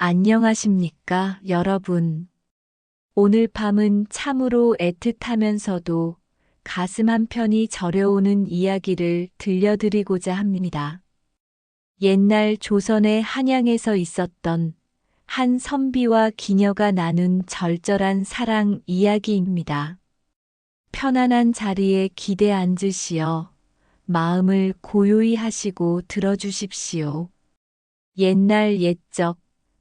안녕하십니까, 여러분. 오늘 밤은 참으로 애틋하면서도 가슴 한편이 저려오는 이야기를 들려드리고자 합니다. 옛날 조선의 한양에서 있었던 한 선비와 기녀가 나눈 절절한 사랑 이야기입니다. 편안한 자리에 기대 앉으시어 마음을 고요히 하시고 들어주십시오. 옛날 옛적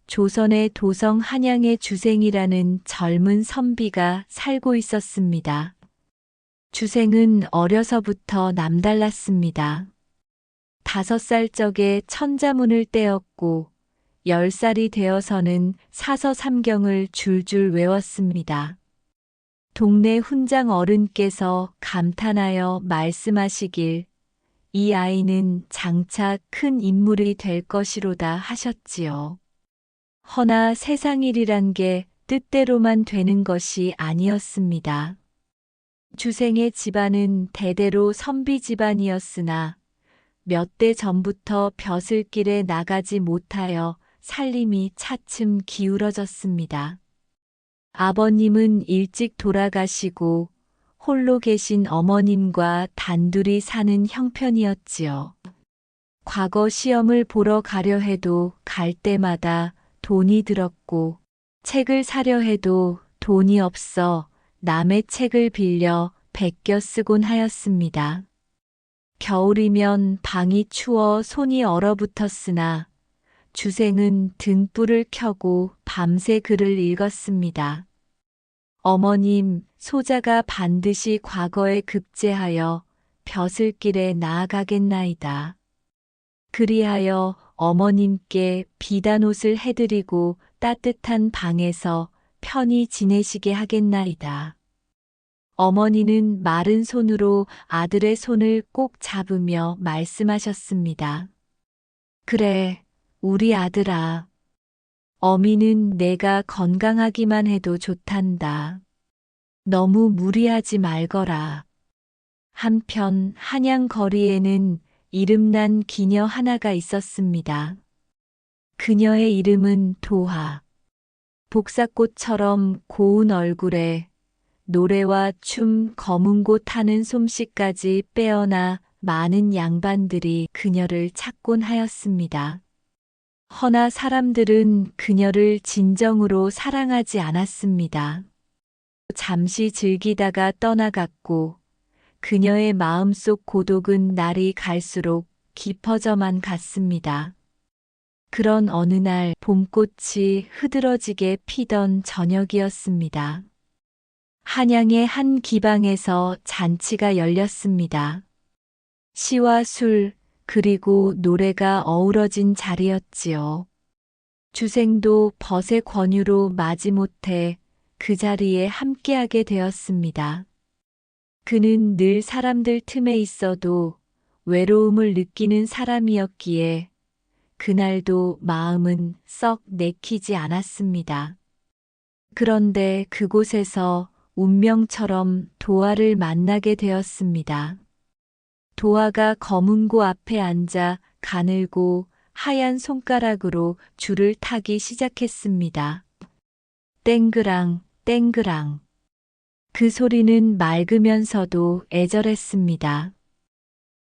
조선의 도성 한양의 주생이라는 젊은 선비가 살고 있었습니다. 주생은 어려서부터 남달랐습니다. 다섯 살 적에 천자문을 떼었고, 열 살이 되어서는 사서 삼경을 줄줄 외웠습니다. 동네 훈장 어른께서 감탄하여 말씀하시길, 이 아이는 장차 큰 인물이 될 것이로다 하셨지요. 허나 세상 일이란 게 뜻대로만 되는 것이 아니었습니다. 주생의 집안은 대대로 선비 집안이었으나 몇 대 전부터 벼슬길에 나가지 못하여 살림이 차츰 기울어졌습니다. 아버님은 일찍 돌아가시고 홀로 계신 어머님과 단둘이 사는 형편이었지요. 과거 시험을 보러 가려 해도 갈 때마다 돈이 들었고 책을 사려 해도 돈이 없어 남의 책을 빌려 베껴 쓰곤 하였습니다. 겨울이면 방이 추워 손이 얼어붙었으나 주생은 등불을 켜고 밤새 글을 읽었습니다. 어머님, 소자가 반드시 과거에 급제하여 벼슬길에 나아가겠나이다. 그리하여 어머님께 비단옷을 해드리고 따뜻한 방에서 편히 지내시게 하겠나이다. 어머니는 마른 손으로 아들의 손을 꼭 잡으며 말씀하셨습니다. 그래, 우리 아들아. 어미는 내가 건강하기만 해도 좋단다. 너무 무리하지 말거라. 한편 한양 거리에는 이름난 기녀 하나가 있었습니다. 그녀의 이름은 도하. 복사꽃처럼 고운 얼굴에 노래와 춤, 검은 곳 하는 솜씨까지 빼어나 많은 양반들이 그녀를 찾곤 하였습니다. 허나 사람들은 그녀를 진정으로 사랑하지 않았습니다. 잠시 즐기다가 떠나갔고 그녀의 마음속 고독은 날이 갈수록 깊어져만 갔습니다. 그런 어느 날 봄꽃이 흐드러지게 피던 저녁이었습니다. 한양의 한 기방에서 잔치가 열렸습니다. 시와 술, 그리고 노래가 어우러진 자리였지요. 주생도 벗의 권유로 마지못해 그 자리에 함께하게 되었습니다. 그는 늘 사람들 틈에 있어도 외로움을 느끼는 사람이었기에 그날도 마음은 썩 내키지 않았습니다. 그런데 그곳에서 운명처럼 도화를 만나게 되었습니다. 도화가 검은고 앞에 앉아 가늘고 하얀 손가락으로 줄을 타기 시작했습니다. 땡그랑, 땡그랑. 그 소리는 맑으면서도 애절했습니다.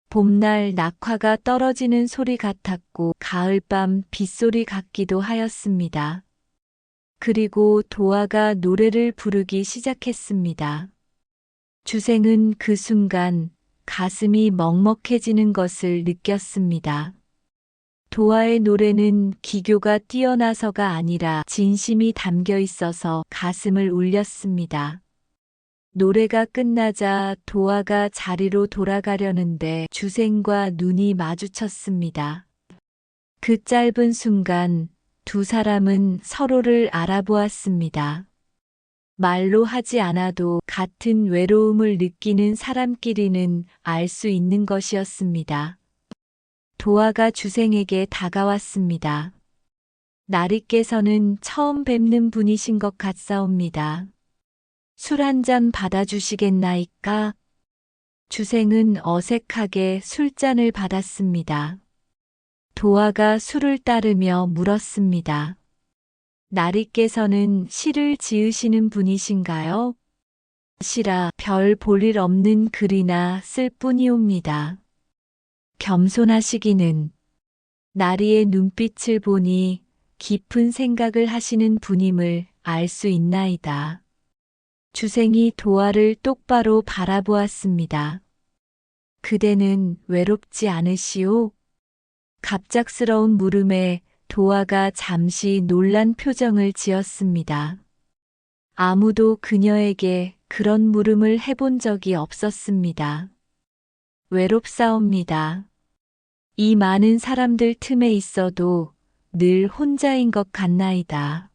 봄날 낙화가 떨어지는 소리 같았고 가을밤 빗소리 같기도 하였습니다. 그리고 도화가 노래를 부르기 시작했습니다. 주생은 그 순간 가슴이 먹먹해지는 것을 느꼈습니다. 도화의 노래는 기교가 뛰어나서가 아니라 진심이 담겨 있어서 가슴을 울렸습니다. 노래가 끝나자 도화가 자리로 돌아가려는데 주생과 눈이 마주쳤습니다. 그 짧은 순간 두 사람은 서로를 알아보았습니다. 말로 하지 않아도 같은 외로움을 느끼는 사람끼리는 알 수 있는 것이었습니다. 도화가 주생에게 다가왔습니다. 나리께서는 처음 뵙는 분이신 것 같사옵니다. 술 한 잔 받아주시겠나이까? 주생은 어색하게 술잔을 받았습니다. 도화가 술을 따르며 물었습니다. 나리께서는 시를 지으시는 분이신가요? 시라 별 볼 일 없는 글이나 쓸 뿐이옵니다. 겸손하시기는 나리의 눈빛을 보니 깊은 생각을 하시는 분임을 알 수 있나이다. 주생이 도화를 똑바로 바라보았습니다. 그대는 외롭지 않으시오? 갑작스러운 물음에 도화가 잠시 놀란 표정을 지었습니다. 아무도 그녀에게 그런 물음을 해본 적이 없었습니다. 외롭사옵니다. 이 많은 사람들 틈에 있어도 늘 혼자인 것 같나이다.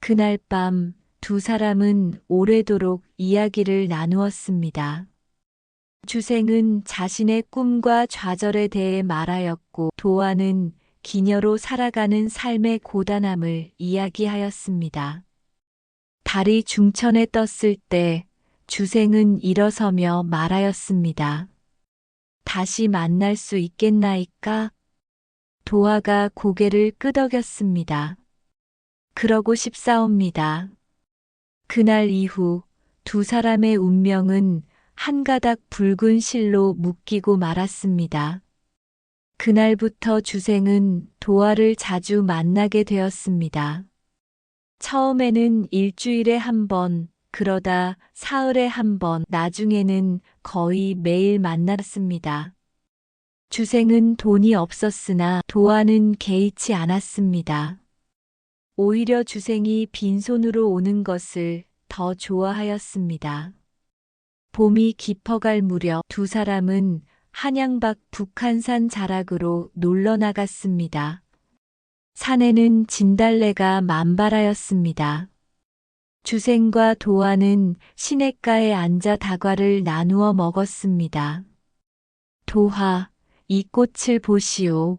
그날 밤 두 사람은 오래도록 이야기를 나누었습니다. 주생은 자신의 꿈과 좌절에 대해 말하였고 도화는 기녀로 살아가는 삶의 고단함을 이야기하였습니다. 달이 중천에 떴을 때 주생은 일어서며 말하였습니다. 다시 만날 수 있겠나이까? 도화가 고개를 끄덕였습니다. 그러고 싶사옵니다. 그날 이후 두 사람의 운명은 한 가닥 붉은 실로 묶이고 말았습니다. 그날부터 주생은 도화를 자주 만나게 되었습니다. 처음에는 일주일에 한 번, 그러다 사흘에 한 번, 나중에는 거의 매일 만났습니다. 주생은 돈이 없었으나 도화는 개의치 않았습니다. 오히려 주생이 빈손으로 오는 것을 더 좋아하였습니다. 봄이 깊어갈 무렵 두 사람은 한양 밖 북한산 자락으로 놀러 나갔습니다. 산에는 진달래가 만발하였습니다. 주생과 도화는 시냇가에 앉아 다과를 나누어 먹었습니다. 도화, 이 꽃을 보시오.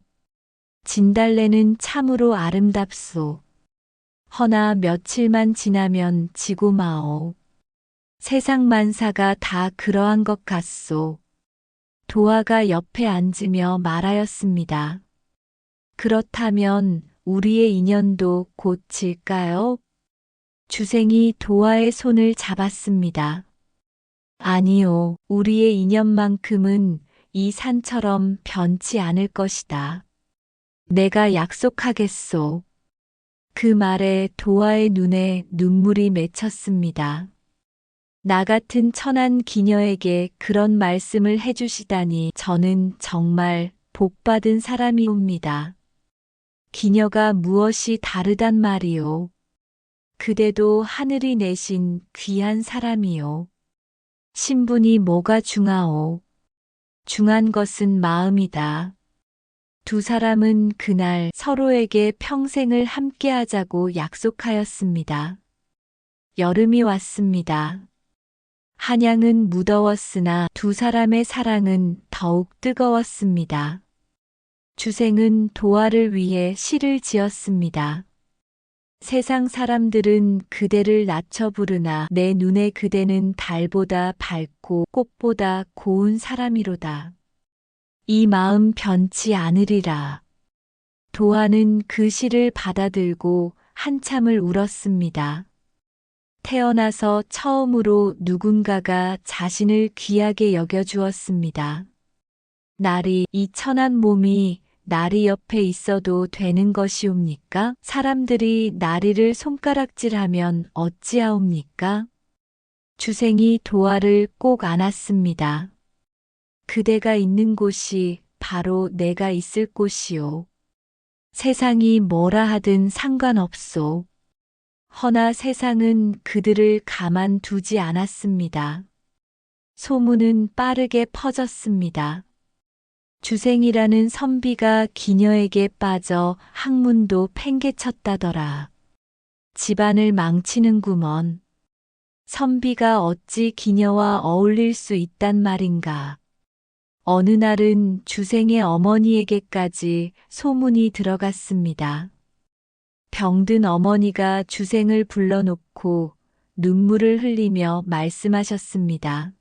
진달래는 참으로 아름답소. 허나 며칠만 지나면 지고 마오. 세상 만사가 다 그러한 것 같소. 도화가 옆에 앉으며 말하였습니다. 그렇다면 우리의 인연도 곧 질까요? 주생이 도화의 손을 잡았습니다. 아니요, 우리의 인연만큼은 이 산처럼 변치 않을 것이다. 내가 약속하겠소. 그 말에 도화의 눈에 눈물이 맺혔습니다. 나 같은 천한 기녀에게 그런 말씀을 해주시다니 저는 정말 복받은 사람이옵니다. 기녀가 무엇이 다르단 말이오. 그대도 하늘이 내신 귀한 사람이요. 신분이 뭐가 중하오. 중한 것은 마음이다. 두 사람은 그날 서로에게 평생을 함께하자고 약속하였습니다. 여름이 왔습니다. 한양은 무더웠으나 두 사람의 사랑은 더욱 뜨거웠습니다. 주생은 도화를 위해 시를 지었습니다. 세상 사람들은 그대를 낮춰 부르나 내 눈에 그대는 달보다 밝고 꽃보다 고운 사람이로다. 이 마음 변치 않으리라. 도화는 그 시를 받아들고 한참을 울었습니다. 태어나서 처음으로 누군가가 자신을 귀하게 여겨주었습니다. 날이 이 천한 몸이 나리 옆에 있어도 되는 것이옵니까? 사람들이 나리를 손가락질하면 어찌하옵니까? 주생이 도화를 꼭 안았습니다. 그대가 있는 곳이 바로 내가 있을 곳이오. 세상이 뭐라 하든 상관없소. 허나 세상은 그들을 가만 두지 않았습니다. 소문은 빠르게 퍼졌습니다. 주생이라는 선비가 기녀에게 빠져 학문도 팽개쳤다더라. 집안을 망치는구먼. 선비가 어찌 기녀와 어울릴 수 있단 말인가. 어느 날은 주생의 어머니에게까지 소문이 들어갔습니다. 병든 어머니가 주생을 불러놓고 눈물을 흘리며 말씀하셨습니다.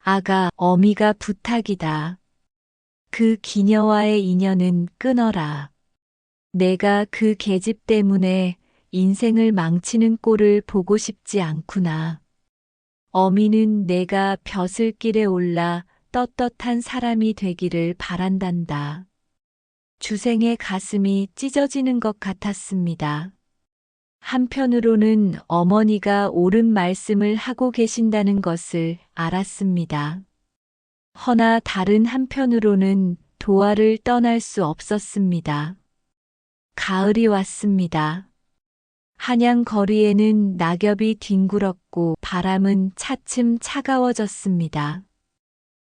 아가, 어미가 부탁이다. 그 기녀와의 인연은 끊어라. 내가 그 계집 때문에 인생을 망치는 꼴을 보고 싶지 않구나. 어미는 내가 벼슬길에 올라 떳떳한 사람이 되기를 바란단다. 주생의 가슴이 찢어지는 것 같았습니다. 한편으로는 어머니가 옳은 말씀을 하고 계신다는 것을 알았습니다. 허나 다른 한편으로는 도화를 떠날 수 없었습니다. 가을이 왔습니다. 한양 거리에는 낙엽이 뒹굴었고 바람은 차츰 차가워졌습니다.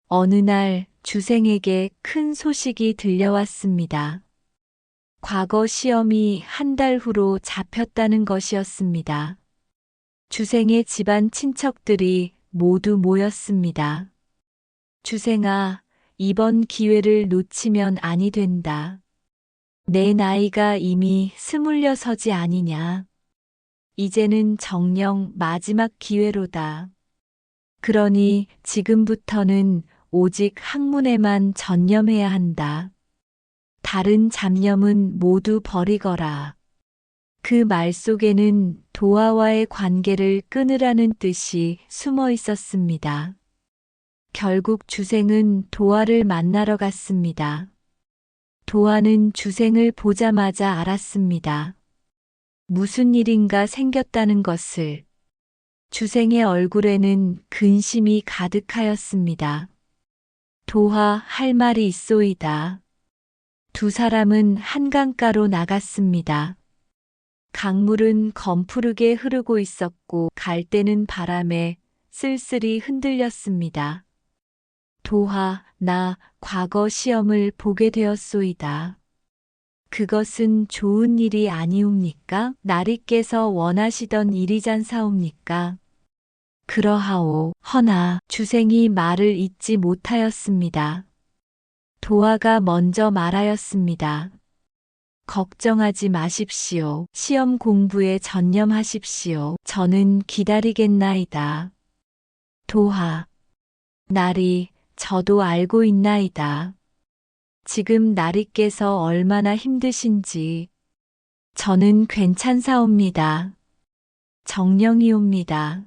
어느 날 주생에게 큰 소식이 들려왔습니다. 과거 시험이 한 달 후로 잡혔다는 것이었습니다. 주생의 집안 친척들이 모두 모였습니다. 주생아, 이번 기회를 놓치면 아니 된다. 내 나이가 이미 스물여섯이 아니냐. 이제는 정령 마지막 기회로다. 그러니 지금부터는 오직 학문에만 전념해야 한다. 다른 잡념은 모두 버리거라. 그 말 속에는 도화와의 관계를 끊으라는 뜻이 숨어 있었습니다. 결국 주생은 도화를 만나러 갔습니다. 도화는 주생을 보자마자 알았습니다. 무슨 일인가 생겼다는 것을. 주생의 얼굴에는 근심이 가득하였습니다. 도화 할 말이 있소이다. 두 사람은 한강가로 나갔습니다. 강물은 검푸르게 흐르고 있었고 갈대는 바람에 쓸쓸히 흔들렸습니다. 도화, 나 과거 시험을 보게 되었소이다. 그것은 좋은 일이 아니옵니까? 나리께서 원하시던 일이잔사옵니까? 그러하오. 허나 주생이 말을 잇지 못하였습니다. 도화가 먼저 말하였습니다. 걱정하지 마십시오. 시험 공부에 전념하십시오. 저는 기다리겠나이다. 도화. 나리, 저도 알고 있나이다. 지금 나리께서 얼마나 힘드신지. 저는 괜찮사옵니다. 정령이옵니다.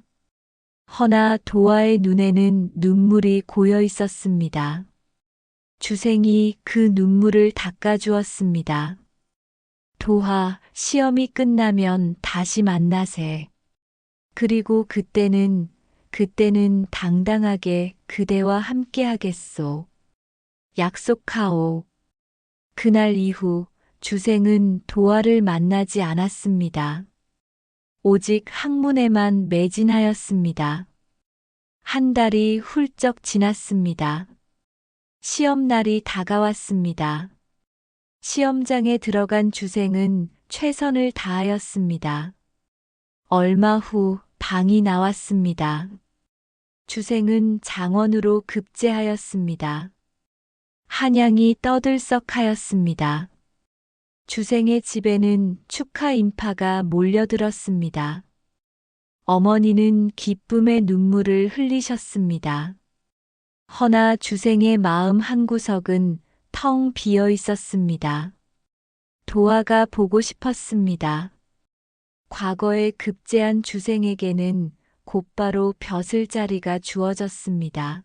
허나 도화의 눈에는 눈물이 고여 있었습니다. 주생이 그 눈물을 닦아주었습니다. 도화, 시험이 끝나면 다시 만나세. 그리고 그때는, 그때는 당당하게 그대와 함께 하겠소. 약속하오. 그날 이후 주생은 도화를 만나지 않았습니다. 오직 학문에만 매진하였습니다. 한 달이 훌쩍 지났습니다. 시험날이 다가왔습니다. 시험장에 들어간 주생은 최선을 다하였습니다. 얼마 후 방이 나왔습니다. 주생은 장원으로 급제하였습니다. 한양이 떠들썩하였습니다. 주생의 집에는 축하 인파가 몰려들었습니다. 어머니는 기쁨의 눈물을 흘리셨습니다. 허나 주생의 마음 한구석은 텅 비어 있었습니다. 도화가 보고 싶었습니다. 과거에 급제한 주생에게는 곧바로 벼슬 자리가 주어졌습니다.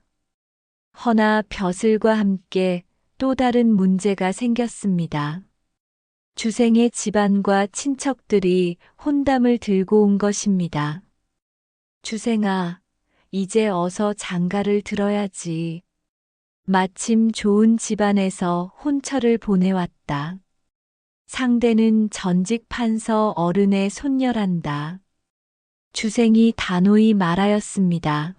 허나 벼슬과 함께 또 다른 문제가 생겼습니다. 주생의 집안과 친척들이 혼담을 들고 온 것입니다. 주생아, 이제 어서 장가를 들어야지. 마침 좋은 집안에서 혼처를 보내왔다. 상대는 전직 판서 어른의 손녀란다. 주생이 단호히 말하였습니다.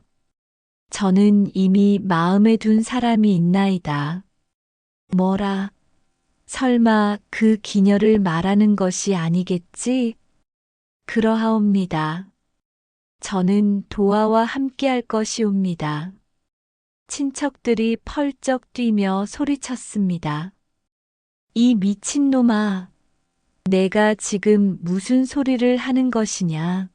저는 이미 마음에 둔 사람이 있나이다. 뭐라? 설마 그 기녀를 말하는 것이 아니겠지? 그러하옵니다. 저는 도화와 함께할 것이옵니다. 친척들이 펄쩍 뛰며 소리쳤습니다. 이 미친놈아, 내가 지금 무슨 소리를 하는 것이냐?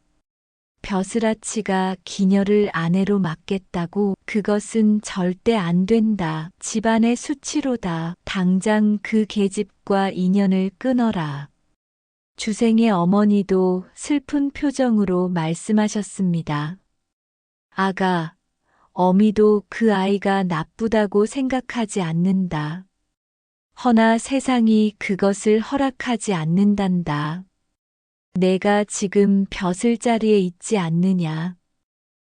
벼슬아치가 기녀를 아내로 맡겠다고 그것은 절대 안 된다. 집안의 수치로다. 당장 그 계집과 인연을 끊어라. 주생의 어머니도 슬픈 표정으로 말씀하셨습니다. 아가, 어미도 그 아이가 나쁘다고 생각하지 않는다. 허나 세상이 그것을 허락하지 않는단다. 내가 지금 벼슬 자리에 있지 않느냐.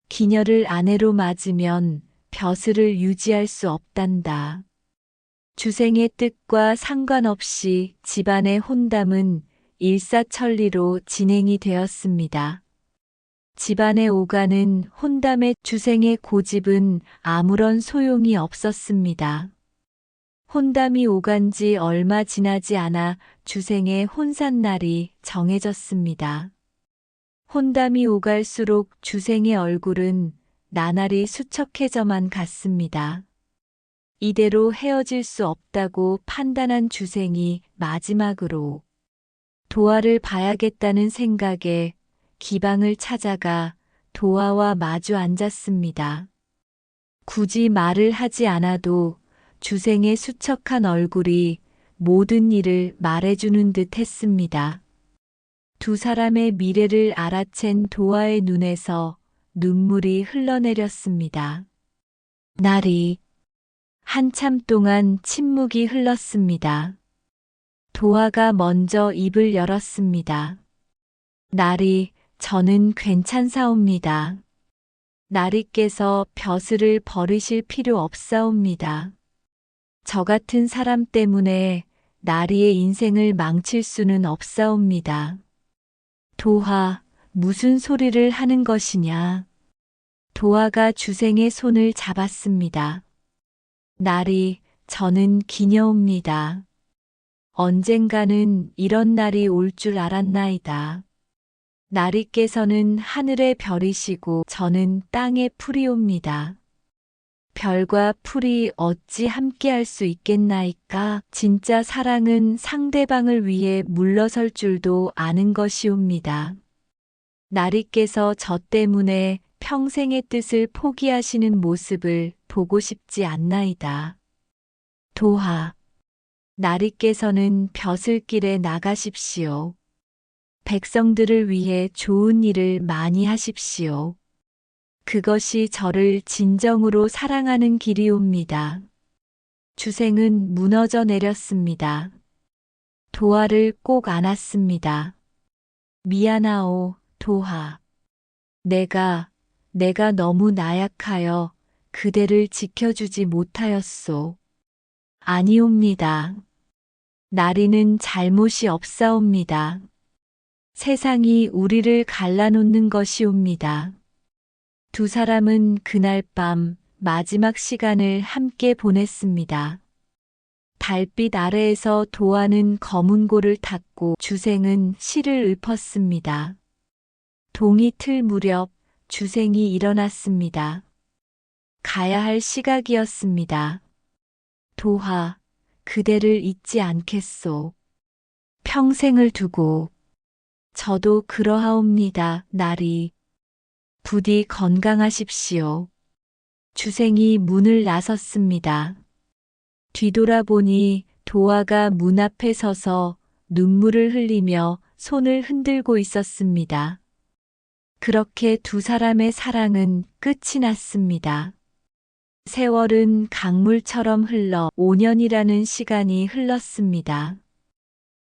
기녀를 아내로 맞으면 벼슬을 유지할 수 없단다. 주생의 뜻과 상관없이 집안의 혼담은 일사천리로 진행이 되었습니다. 집안에 오가는 혼담의 주생의 고집은 아무런 소용이 없었습니다. 혼담이 오간 지 얼마 지나지 않아 주생의 혼산날이 정해졌습니다. 혼담이 오갈수록 주생의 얼굴은 나날이 수척해져만 갔습니다. 이대로 헤어질 수 없다고 판단한 주생이 마지막으로 도화를 봐야겠다는 생각에 기방을 찾아가 도화와 마주 앉았습니다. 굳이 말을 하지 않아도 주생의 수척한 얼굴이 모든 일을 말해주는 듯 했습니다. 두 사람의 미래를 알아챈 도화의 눈에서 눈물이 흘러내렸습니다. 날이 한참 동안 침묵이 흘렀습니다. 도화가 먼저 입을 열었습니다. 날이 저는 괜찮사옵니다. 나리께서 벼슬을 버리실 필요 없사옵니다. 저 같은 사람 때문에 나리의 인생을 망칠 수는 없사옵니다. 도화, 무슨 소리를 하는 것이냐. 도화가 주생의 손을 잡았습니다. 날이 저는 기녀옵니다. 언젠가는 이런 날이 올 줄 알았나이다. 나리께서는 하늘의 별이시고 저는 땅의 풀이옵니다. 별과 풀이 어찌 함께할 수 있겠나이까? 진짜 사랑은 상대방을 위해 물러설 줄도 아는 것이옵니다. 나리께서 저 때문에 평생의 뜻을 포기하시는 모습을 보고 싶지 않나이다. 도하. 나리께서는 벼슬길에 나가십시오. 백성들을 위해 좋은 일을 많이 하십시오. 그것이 저를 진정으로 사랑하는 길이옵니다. 주생은 무너져 내렸습니다. 도화를 꼭 안았습니다. 미안하오, 도화. 내가, 내가 너무 나약하여 그대를 지켜주지 못하였소. 아니옵니다. 나리는 잘못이 없사옵니다. 세상이 우리를 갈라놓는 것이옵니다. 두 사람은 그날 밤 마지막 시간을 함께 보냈습니다. 달빛 아래에서 도화는 검은 고를 탔고 주생은 실을 읊었습니다. 동이 틀 무렵 주생이 일어났습니다. 가야 할 시각이었습니다. 도화, 그대를 잊지 않겠소. 평생을 두고. 저도 그러하옵니다, 나리. 부디 건강하십시오. 주생이 문을 나섰습니다. 뒤돌아보니 도화가 문 앞에 서서 눈물을 흘리며 손을 흔들고 있었습니다. 그렇게 두 사람의 사랑은 끝이 났습니다. 세월은 강물처럼 흘러 5년이라는 시간이 흘렀습니다.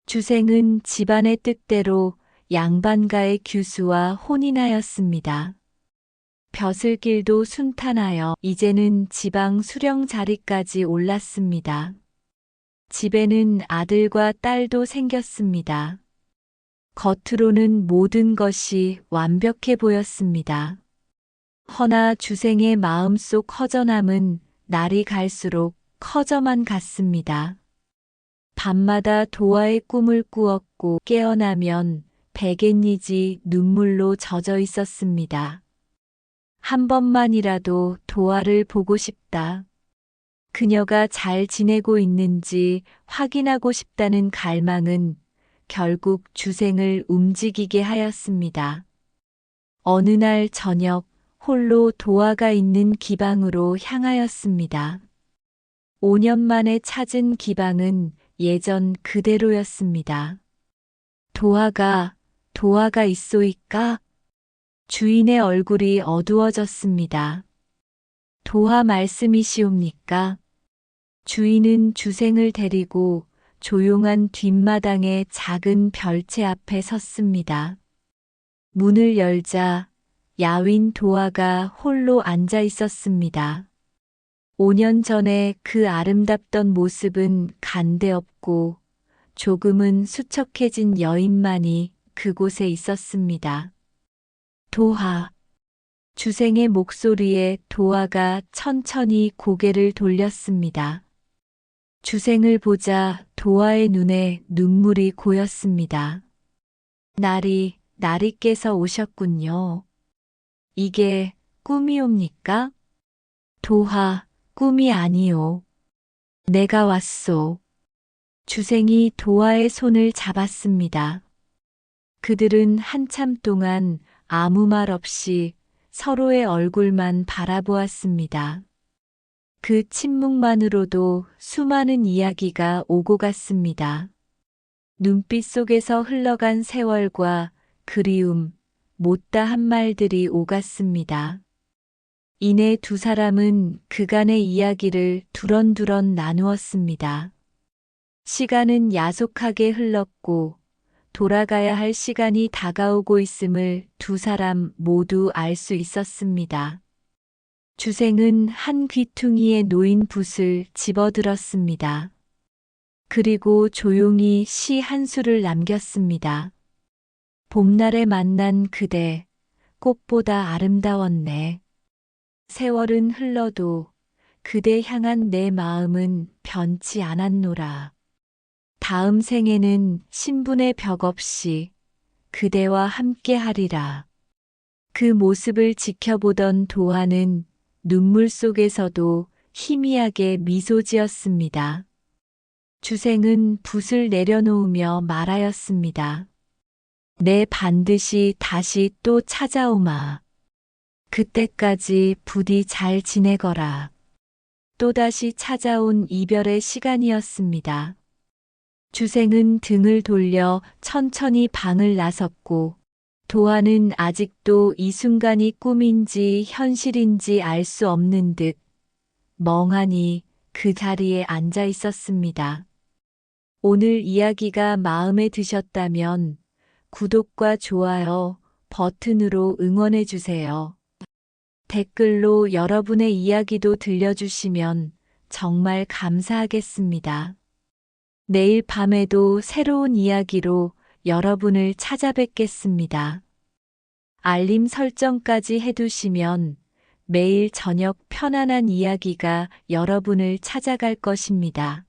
주생은 집안의 뜻대로 양반가의 규수와 혼인하였습니다. 벼슬길도 순탄하여 이제는 지방 수령 자리까지 올랐습니다. 집에는 아들과 딸도 생겼습니다. 겉으로는 모든 것이 완벽해 보였습니다. 허나 주생의 마음속 허전함은 날이 갈수록 커져만 갔습니다. 밤마다 도화의 꿈을 꾸었고 깨어나면 백엔니지 눈물로 젖어 있었습니다. 한 번만이라도 도화를 보고 싶다. 그녀가 잘 지내고 있는지 확인하고 싶다는 갈망은 결국 주생을 움직이게 하였습니다. 어느 날 저녁 홀로 도화가 있는 기방으로 향하였습니다. 5년 만에 찾은 기방은 예전 그대로였습니다. 도화가, 도화가 있소이까? 주인의 얼굴이 어두워졌습니다. 도화 말씀이시옵니까? 주인은 주생을 데리고 조용한 뒷마당의 작은 별채 앞에 섰습니다. 문을 열자 야윈 도화가 홀로 앉아 있었습니다. 5년 전에 그 아름답던 모습은 간데없고 조금은 수척해진 여인만이 그곳에 있었습니다. 도화. 주생의 목소리에 도화가 천천히 고개를 돌렸습니다. 주생을 보자 도화의 눈에 눈물이 고였습니다. 날이, 날이께서 오셨군요. 이게 꿈이옵니까? 도화, 꿈이 아니오. 내가 왔소. 주생이 도화의 손을 잡았습니다. 그들은 한참 동안 아무 말 없이 서로의 얼굴만 바라보았습니다. 그 침묵만으로도 수많은 이야기가 오고 갔습니다. 눈빛 속에서 흘러간 세월과 그리움, 못다 한 말들이 오갔습니다. 이내 두 사람은 그간의 이야기를 두런두런 나누었습니다. 시간은 야속하게 흘렀고 돌아가야 할 시간이 다가오고 있음을 두 사람 모두 알 수 있었습니다. 주생은 한 귀퉁이에 놓인 붓을 집어들었습니다. 그리고 조용히 시 한 수를 남겼습니다. 봄날에 만난 그대, 꽃보다 아름다웠네. 세월은 흘러도 그대 향한 내 마음은 변치 않았노라. 다음 생에는 신분의 벽 없이 그대와 함께 하리라. 그 모습을 지켜보던 도하는 눈물 속에서도 희미하게 미소 지었습니다. 주생은 붓을 내려놓으며 말하였습니다. 내 반드시 다시 또 찾아오마. 그때까지 부디 잘 지내거라. 또다시 찾아온 이별의 시간이었습니다. 주생은 등을 돌려 천천히 방을 나섰고, 도하는 아직도 이 순간이 꿈인지 현실인지 알 수 없는 듯 멍하니 그 자리에 앉아 있었습니다. 오늘 이야기가 마음에 드셨다면 구독과 좋아요 버튼으로 응원해 주세요. 댓글로 여러분의 이야기도 들려주시면 정말 감사하겠습니다. 내일 밤에도 새로운 이야기로 여러분을 찾아뵙겠습니다. 알림 설정까지 해두시면 매일 저녁 편안한 이야기가 여러분을 찾아갈 것입니다.